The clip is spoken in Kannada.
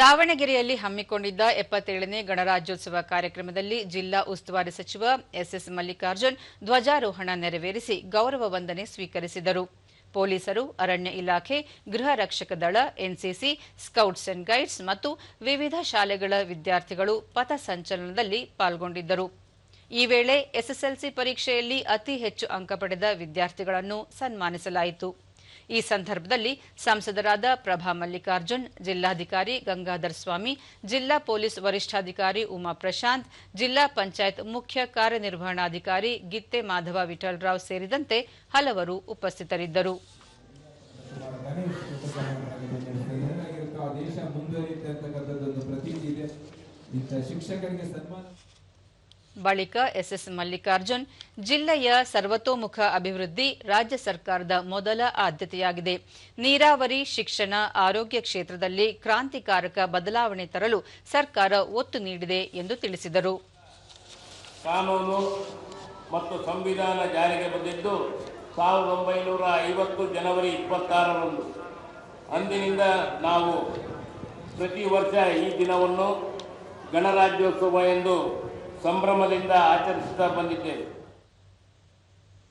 ದಾವಣಗೆರೆಯಲ್ಲಿ ಹಮ್ಮಿಕೊಂಡಿದ್ದ ಎಪ್ಪತ್ತೇಳನೇ ಗಣರಾಜ್ಯೋತ್ಸವ ಕಾರ್ಯಕ್ರಮದಲ್ಲಿ ಜಿಲ್ಲಾ ಉಸ್ತುವಾರಿ ಸಚಿವ ಎಸ್ಎಸ್ ಮಲ್ಲಿಕಾರ್ಜುನ್ ಧ್ವಜಾರೋಹಣ ನೆರವೇರಿಸಿ ಗೌರವ ವಂದನೆ ಸ್ವೀಕರಿಸಿದರು. ಪೊಲೀಸರು, ಅರಣ್ಯ ಇಲಾಖೆ, ಗೃಹ ರಕ್ಷಕ ದಳ, ಎನ್ಸಿಸಿ, ಸ್ಕೌಟ್ಸ್ ಅಂಡ್ ಗೈಡ್ಸ್ ಮತ್ತು ವಿವಿಧ ಶಾಲೆಗಳ ವಿದ್ಯಾರ್ಥಿಗಳು ಪಥಸಂಚಲನದಲ್ಲಿ ಪಾಲ್ಗೊಂಡಿದ್ದರು. ಈ ವೇಳೆ ಎಸ್ಎಸ್ಎಲ್ಸಿ ಪರೀಕ್ಷೆಯಲ್ಲಿ ಅತಿ ಹೆಚ್ಚು ಅಂಕ ಪಡೆದ ವಿದ್ಯಾರ್ಥಿಗಳನ್ನು ಸನ್ಮಾನಿಸಲಾಯಿತು. ಈ ಸಂದರ್ಭದಲ್ಲಿ ಸಂಸದರಾದ ಪ್ರಭಾ ಮಲ್ಲಿಕಾರ್ಜುನ್, ಜಿಲ್ಲಾಧಿಕಾರಿ ಗಂಗಾಧರ್ ಸ್ವಾಮಿ, ಜಿಲ್ಲಾ ಪೊಲೀಸ್ ವರಿಷ್ಠಾಧಿಕಾರಿ ಉಮಾ ಪ್ರಶಾಂತ್, ಜಿಲ್ಲಾ ಪಂಚಾಯತ್ ಮುಖ್ಯ ಕಾರ್ಯನಿರ್ವಹಣಾಧಿಕಾರಿ ಗಿತ್ತೆ ಮಾಧವ ವಿಠಲರಾವ್ ಸೇರಿದಂತೆ ಹಲವರು ಉಪಸ್ಥಿತರಿದ್ದರು. ಶಿಕ್ಷಕರಿಗೆ ಸನ್ಮಾನ ಬಳಿಕ ಎಸ್ಎಸ್ ಮಲ್ಲಿಕಾರ್ಜುನ್, ಜಿಲ್ಲೆಯ ಸರ್ವತೋಮುಖ ಅಭಿವೃದ್ಧಿ ರಾಜ್ಯ ಸರ್ಕಾರದ ಮೊದಲ ಆದ್ಯತೆಯಾಗಿದೆ. ನೀರಾವರಿ, ಶಿಕ್ಷಣ, ಆರೋಗ್ಯ ಕ್ಷೇತ್ರದಲ್ಲಿ ಕ್ರಾಂತಿಕಾರಕ ಬದಲಾವಣೆ ತರಲು ಸರ್ಕಾರ ಒತ್ತು ನೀಡಿದೆ ಎಂದು ತಿಳಿಸಿದರು. ಕಾನೂನು ಮತ್ತು ಸಂವಿಧಾನ ಜಾರಿಗೆ ಬಂದಿದ್ದು ಸಾವಿರದ ಒಂಬೈನೂರ ಐವತ್ತು ಜನವರಿ ಇಪ್ಪತ್ತಾರರಂದು. ಅಂದಿನಿಂದ ನಾವು ಪ್ರತಿ ವರ್ಷ ಈ ದಿನವನ್ನು ಗಣರಾಜ್ಯೋತ್ಸವ ಎಂದು ಸಂಭ್ರಮದಿಂದ ಆಚರಿಸುತ್ತಾ ಬಂದಿದ್ದೇವೆ.